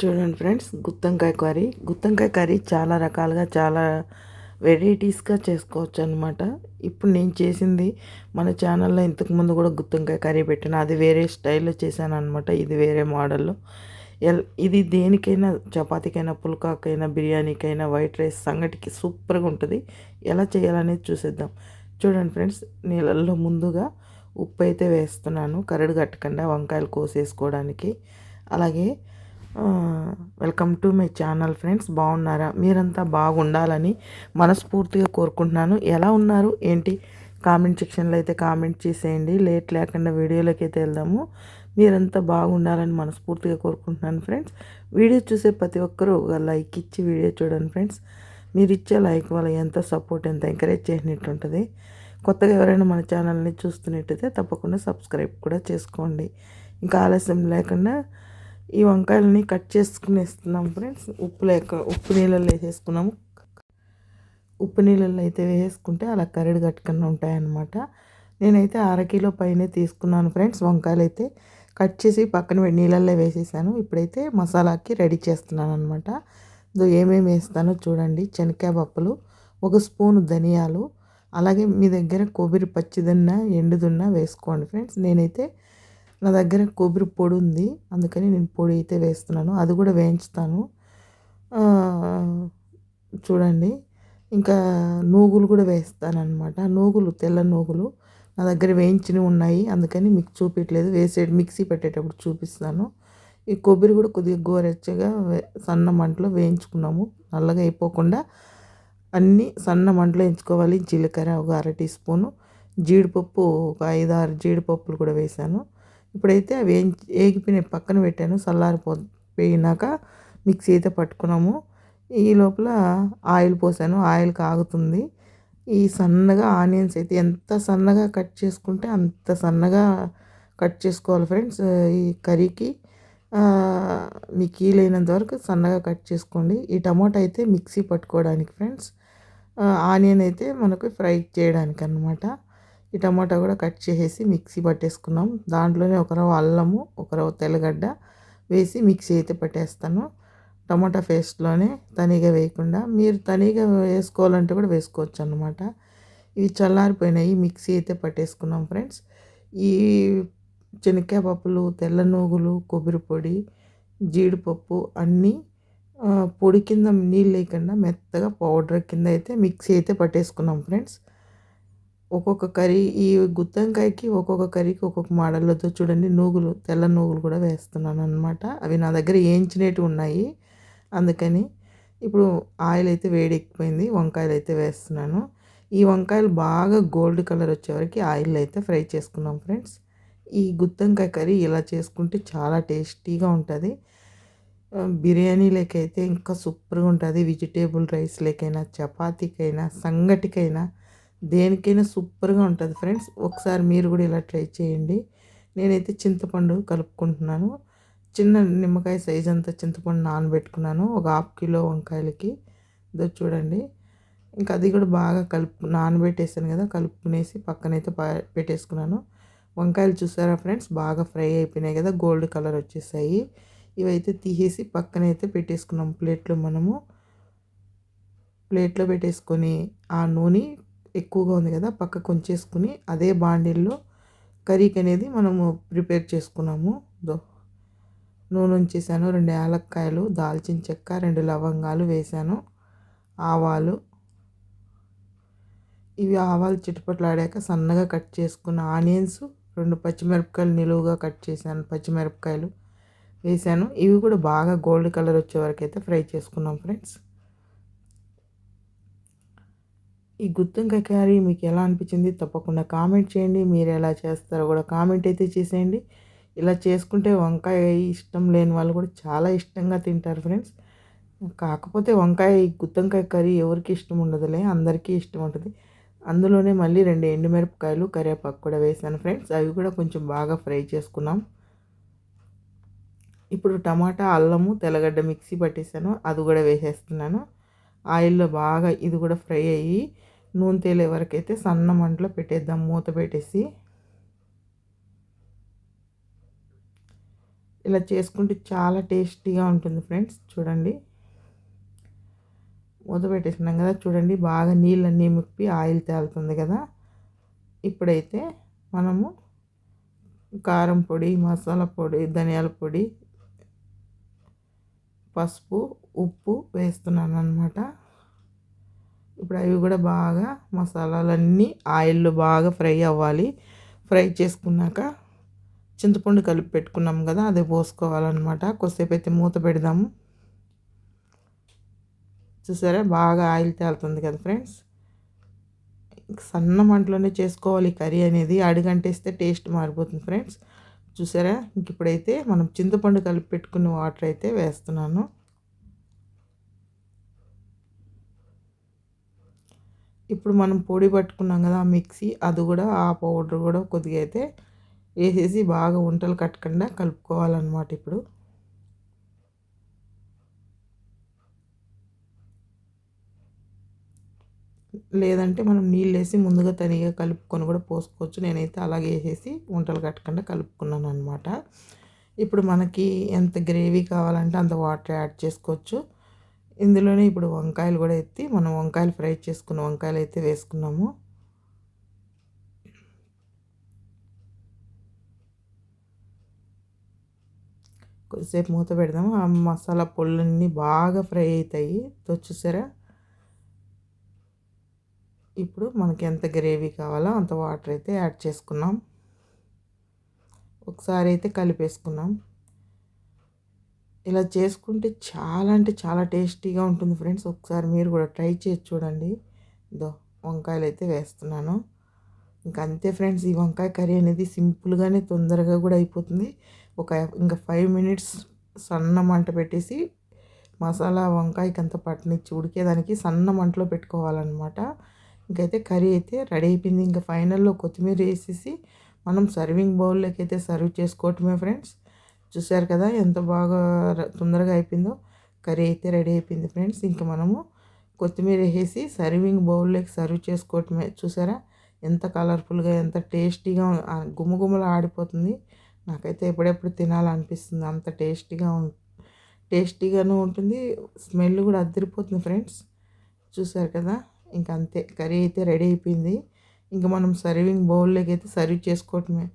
చూడండి ఫ్రెండ్స్ గుత్తంకాయ కర్రీ. గుత్తంకాయ కర్రీ చాలా రకాలుగా చాలా వెరైటీస్గా చేసుకోవచ్చు అనమాట ఇప్పుడు నేను చేసింది మన ఛానల్లో ఇంతకుముందు కూడా గుత్తంకాయ కర్రీ పెట్టాను. అది వేరే స్టైల్లో చేశాను అనమాట ఇది వేరే మోడల్లో. ఎల్ ఇది దేనికైనా చపాతీకైనా పుల్కాకైనా బిర్యానీకైనా వైట్ రైస్ సంగటికి సూపర్గా ఉంటుంది. ఎలా చేయాలనేది చూసేద్దాం. చూడండి ఫ్రెండ్స్ నీళ్ళల్లో ముందుగా ఉప్పు అయితే వేస్తున్నాను. కరడు కట్టకుండా వంకాయలు కోసేసుకోవడానికి. అలాగే welcome to my channel friends. బాగున్నారా? మీరంతా బాగుండాలని మనస్ఫూర్తిగా కోరుకుంటున్నాను. ఎలా ఉన్నారు? ఏంటి? కామెంట్ సెక్షన్లో అయితే కామెంట్ చేసేయండి. లేట్ లేకుండా వీడియోలోకి అయితే వెళ్దాము. మీరంతా బాగుండాలని మనస్ఫూర్తిగా కోరుకుంటున్నాను ఫ్రెండ్స్. వీడియో చూసే ప్రతి ఒక్కరూ ఒక లైక్ ఇచ్చి వీడియో చూడండి ఫ్రెండ్స్. మీరు ఇచ్చే లైక్ వల్ల ఎంత సపోర్ట్ ఎంత ఎంకరేజ్ చేసినట్టు ఉంటుంది. కొత్తగా ఎవరైనా మన ఛానల్ని చూస్తున్నట్టయితే తప్పకుండా సబ్స్క్రైబ్ కూడా చేసుకోండి. ఇంకా ఆలస్యం లేకుండా ఈ వంకాయలని కట్ చేసుకుని వేస్తున్నాం ఫ్రెండ్స్. ఉప్పు లేక ఉప్పు నీళ్ళల్లో వేసేసుకున్నాము. ఉప్పు నీళ్ళల్లో అయితే వేసుకుంటే అలా కరడు కట్టుకుని ఉంటాయన్నమాట. నేనైతే అరకిలో పైనే తీసుకున్నాను ఫ్రెండ్స్. వంకాయలు అయితే కట్ చేసి పక్కన నీళ్ళల్లో వేసేసాను. ఇప్పుడైతే మసాలాకి రెడీ చేస్తున్నాను అనమాట ఏమేమి వేస్తానో చూడండి. శనక్కాయ పప్పులు ఒక స్పూను ధనియాలు అలాగే మీ దగ్గర కొబ్బరి పచ్చిదన్న ఎండుదున్న వేసుకోండి ఫ్రెండ్స్. నేనైతే నా దగ్గర కొబ్బరి పొడి ఉంది. అందుకని నేను పొడి అయితే వేస్తున్నాను. అది కూడా వేయించుతాను. చూడండి. ఇంకా నూగులు కూడా వేస్తాను అనమాట నూగులు తెల్ల నూగులు నా దగ్గర వేయించినవి ఉన్నాయి. అందుకని మీకు చూపించలేదు వేసే మిక్సీ పెట్టేటప్పుడు చూపిస్తాను. ఈ కొబ్బరి కూడా కొద్దిగా గోరెచ్చగా సన్న మంటలో వేయించుకున్నాము. నల్లగా అయిపోకుండా అన్నీ సన్న మంటలో వేయించుకోవాలి. జీలకర్ర ఒక అర టీ స్పూను. జీడిపప్పు ఒక ఐదు ఆరు జీడిపప్పులు కూడా వేసాను ఇప్పుడైతే అవి ఏగిపోయినాయి పక్కన పెట్టాను చల్లారిపో పోయినాక మిక్సీ అయితే పట్టుకున్నాము. ఈ లోపల ఆయిల్ పోసాను ఆయిల్ కాగుతుంది. ఈ సన్నగా ఆనియన్స్ అయితే ఎంత సన్నగా కట్ చేసుకుంటే అంత సన్నగా కట్ చేసుకోవాలి ఫ్రెండ్స్. ఈ కర్రీకి మీకు కీలైనంత వరకు సన్నగా కట్ చేసుకోండి. ఈ టమాటా అయితే మిక్సీ పట్టుకోవడానికి ఫ్రెండ్స్ ఆనియన్ అయితే మనకు ఫ్రై చేయడానికి అనమాట ఈ టమాటా కూడా కట్ చేసేసి మిక్సీ పట్టేసుకున్నాం. దాంట్లోనే ఒకరవ అల్లము ఒకరవ తెల్లగడ్డ వేసి మిక్సీ అయితే పట్టేస్తాను. టమాటా పేస్ట్లోనే తనిగా వేయకుండా మీరు తనీగా వేసుకోవాలంటే కూడా వేసుకోవచ్చు అనమాట ఇవి చల్లారిపోయినాయి మిక్సీ అయితే పట్టేసుకున్నాం ఫ్రెండ్స్. ఈ శనక్కాయ పప్పులు తెల్ల నూగులు కొబ్బరి పొడి జీడిపప్పు అన్నీ పొడి కింద నీళ్ళు లేకుండా మెత్తగా పౌడర్ కింద అయితే మిక్సీ అయితే పట్టేసుకున్నాం ఫ్రెండ్స్. ఒక్కొక్క కర్రీ ఈ గుత్తంకాయకి ఒక్కొక్క కర్రీకి ఒక్కొక్క మోడల్తో చూడండి నూగులు తెల్ల నూగులు కూడా వేస్తున్నాను అనమాట అవి నా దగ్గర వేయించినవి ఉన్నాయి. అందుకని ఇప్పుడు ఆయిల్ అయితే వేడెక్కిపోయింది వంకాయలు అయితే వేస్తున్నాను. ఈ వంకాయలు బాగా గోల్డ్ కలర్ వచ్చేవరకు ఆయిల్ అయితే ఫ్రై చేసుకున్నాం ఫ్రెండ్స్. ఈ గుత్తంకాయ కర్రీ ఇలా చేసుకుంటే చాలా టేస్టీగా ఉంటుంది. బిర్యానీలకైతే ఇంకా సూపర్గా ఉంటుంది. వెజిటేబుల్ రైస్లకైనా చపాతీకైనా సంగటికైనా దేనికైనా సూపర్గా ఉంటుంది ఫ్రెండ్స్. ఒకసారి మీరు కూడా ఇలా ట్రై చేయండి. నేనైతే చింతపండు కలుపుకుంటున్నాను. చిన్న నిమ్మకాయ సైజ్ అంతా చింతపండు నానబెట్టుకున్నాను. ఒక హాఫ్ కిలో వంకాయలకి. ఇదో చూడండి. ఇంకా అది కూడా బాగా కలుపు నానబెట్టేసాను కదా కలుపుకునేసి పక్కనైతే పెట్టేసుకున్నాను. వంకాయలు చూసారా ఫ్రెండ్స్? బాగా ఫ్రై అయిపోయినాయి కదా గోల్డ్ కలర్ వచ్చేసాయి. ఇవైతే తీసేసి పక్కనైతే పెట్టేసుకున్నాం ప్లేట్లో మనము. ప్లేట్లో పెట్టేసుకొని ఆ నూనె ఎక్కువగా ఉంది కదా పక్క కొంచేసుకుని అదే బాండిల్లో కర్రీకి అనేది మనము ప్రిపేర్ చేసుకున్నాము. దో నూనె ఉంచేసాను రెండు యాలక్కాయలు దాల్చిన చెక్క రెండు లవంగాలు వేసాను ఆవాలు. ఇవి ఆవాలు చిటపట్లాడాక సన్నగా కట్ చేసుకున్న ఆనియన్స్ రెండు పచ్చిమిరపకాయలు నిలువుగా కట్ చేశాను పచ్చిమిరపకాయలు వేసాను. ఇవి కూడా బాగా గోల్డ్ కలర్ వచ్చే వరకు అయితే ఫ్రై చేసుకున్నాం ఫ్రెండ్స్. ఈ గుత్తంకాయ కర్రీ మీకు ఎలా అనిపించింది? తప్పకుండా కామెంట్ చేయండి. మీరు ఎలా చేస్తారో కూడా కామెంట్ అయితే చేసేయండి. ఇలా చేసుకుంటే వంకాయ ఇష్టం లేని వాళ్ళు కూడా చాలా ఇష్టంగా తింటారు ఫ్రెండ్స్. కాకపోతే వంకాయ గుత్తంకాయ కర్రీ ఎవరికి ఇష్టం ఉండదులే అందరికీ ఇష్టం ఉంటుంది. అందులోనే మళ్ళీ రెండు ఎండుమిరపకాయలు కరివేపాకు కూడా వేసాను ఫ్రెండ్స్. అవి కూడా కొంచెం బాగా ఫ్రై చేసుకున్నాం. ఇప్పుడు టమాటా అల్లము తెల్లగడ్డ మిక్సీ పట్టేసాను. అది కూడా వేసేస్తున్నాను. ఆయిల్లో బాగా ఇది కూడా ఫ్రై అయ్యి నూనె తేలే వరకు అయితే సన్న మంటలో పెట్టేద్దాం. మూత పెట్టేసి ఇలా చేసుకుంటే చాలా టేస్టీగా ఉంటుంది ఫ్రెండ్స్. చూడండి. మూత పెట్టేసినాం కదా. చూడండి బాగా నీళ్ళన్నీ ముప్పి ఆయిల్ తేలుతుంది కదా. ఇప్పుడైతే మనము కారం పొడి మసాలా పొడి ధనియాల పొడి పసుపు ఉప్పు వేస్తున్నాను అనమాట ఇప్పుడు అవి కూడా బాగా మసాలాలన్నీ ఆయిల్లో బాగా ఫ్రై అవ్వాలి. ఫ్రై చేసుకున్నాక చింతపండు కలిపి పెట్టుకున్నాం కదా అది పోసుకోవాలన్నమాట. కొద్దిసేపు అయితే మూత పెడదాము. చూసారా? బాగా ఆయిల్ తేలుతుంది కదా ఫ్రెండ్స్. సన్న మంటలోనే చేసుకోవాలి కర్రీ అనేది. అడుగంటేస్తే టేస్ట్ మారిపోతుంది ఫ్రెండ్స్. చూసారా? ఇంక ఇప్పుడైతే మనం చింతపండు కలిపి పెట్టుకున్న వాటర్ అయితే వేస్తున్నాను. ఇప్పుడు మనం పొడి పట్టుకున్నాం కదా మిక్సీ అది కూడా ఆ పౌడర్ కూడా కొద్దిగా అయితే వేసేసి బాగా వంటలు కట్టకుండా కలుపుకోవాలన్నమాట ఇప్పుడు. లేదంటే మనం నీళ్ళు వేసి ముందుగా తనిగా కలుపుకొని కూడా పోసుకోవచ్చు. నేనైతే అలాగే వేసేసి వంటలు కట్టకుండా కలుపుకున్నాను అనమాట ఇప్పుడు మనకి ఎంత గ్రేవీ కావాలంటే అంత వాటర్ యాడ్ చేసుకోవచ్చు. ఇందులోనే ఇప్పుడు వంకాయలు కూడా ఎత్తి మనం వంకాయలు ఫ్రై చేసుకున్న వంకాయలు అయితే వేసుకున్నాము. కొద్దిసేపు మూత పెడదాము. ఆ మసాలా పొళ్ళన్నీ బాగా ఫ్రై అవుతాయి. చూసారా? ఇప్పుడు మనకి ఎంత గ్రేవీ కావాలో అంత వాటర్ అయితే యాడ్ చేసుకున్నాం. ఒకసారి అయితే కలిపేసుకున్నాం. ఇలా చేసుకుంటే చాలా అంటే చాలా టేస్టీగా ఉంటుంది ఫ్రెండ్స్. ఒకసారి మీరు కూడా ట్రై చేసి చూడండి. దో వంకాయలు అయితే వేస్తున్నాను. ఇంకా అంతే ఫ్రెండ్స్ ఈ వంకాయ కర్రీ అనేది సింపుల్గానే తొందరగా కూడా అయిపోతుంది. ఒక ఇంకా ఫైవ్ మినిట్స్ సన్న మంట పెట్టేసి మసాలా వంకాయకి అంత పట్టనిచ్చి ఉడికేదానికి సన్న మంటలో పెట్టుకోవాలన్నమాట. ఇంకైతే కర్రీ అయితే రెడీ అయిపోయింది. ఇంకా ఫైనల్లో కొత్తిమీర వేసేసి మనం సర్వింగ్ బౌల్లోకి అయితే సర్వ్ చేసుకోవటమే ఫ్రెండ్స్. చూసారు కదా ఎంత బాగా తొందరగా అయిపోయిందో. కర్రీ అయితే రెడీ అయిపోయింది ఫ్రెండ్స్. ఇంకా మనము కొత్తిమీర వేసి సర్వింగ్ బౌల్లోకి సర్వ్ చేసుకోవటమే. చూసారా? ఎంత కలర్ఫుల్గా ఎంత టేస్టీగా గుమగుమలా ఆడిపోతుంది. నాకైతే ఎప్పుడెప్పుడు తినాలనిపిస్తుంది. అంత టేస్టీగా టేస్టీగానే ఉంటుంది. స్మెల్ కూడా అద్దరిపోతుంది ఫ్రెండ్స్. చూసారు కదా? ఇంకా అంతే కర్రీ అయితే రెడీ అయిపోయింది. ఇంకా మనం సర్వింగ్ బౌల్లోకి అయితే సర్వ్ చేసుకోవటమే.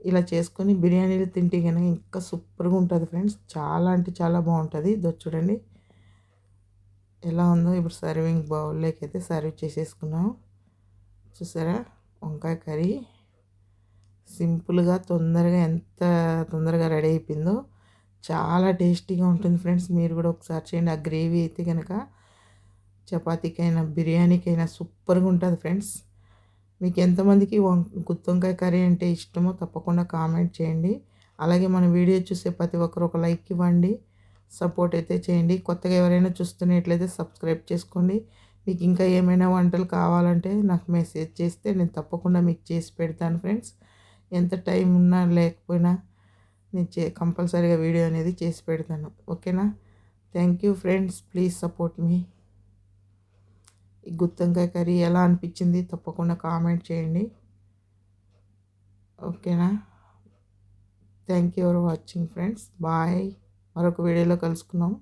ఇలా చేసుకొని బిర్యానీలు తింటే కనుక ఇంకా సూపర్గా ఉంటుంది ఫ్రెండ్స్. చాలా అంటే చాలా బాగుంటుంది. ఇదో చూడండి. ఎలా ఉందో ఇప్పుడు సర్వింగ్ బౌల్లోకి అయితే సర్వ్ చేసేసుకున్నాం. చూసారా? వంకాయ కర్రీ. సింపుల్గా తొందరగా ఎంత తొందరగా రెడీ అయిపోయిందో. చాలా టేస్టీగా ఉంటుంది ఫ్రెండ్స్. మీరు కూడా ఒకసారి చేయండి. ఆ గ్రేవీ అయితే కనుక చపాతీకైనా బిర్యానీకైనా సూపర్గా ఉంటుంది ఫ్రెండ్స్. మీకు ఎంతమందికి గుత్తొంకాయ కర్రీ అంటే ఇష్టమో తప్పకుండా కామెంట్ చేయండి. అలాగే మన వీడియో చూసే ప్రతి ఒక్కరు ఒక లైక్ ఇవ్వండి. సపోర్ట్ అయితే చేయండి. కొత్తగా ఎవరైనా చూస్తున్నట్లయితే సబ్స్క్రైబ్ చేసుకోండి. మీకు ఇంకా ఏమైనా వంటలు కావాలంటే నాకు మెసేజ్ చేస్తే నేను తప్పకుండా మీకు చేసి పెడతాను ఫ్రెండ్స్. ఎంత టైం ఉన్నా లేకపోయినా నేను చే కంపల్సరీగా వీడియో అనేది చేసి పెడతాను. ఓకేనా? Thank you friends. Please support me. ఈ గుత్తంకాయ కర్రీ ఎలా అనిపించింది తప్పకుండా కామెంట్ చేయండి. ఓకేనా? Thank you for watching friends bye మరొక వీడియోలో కలుసుకుందాం.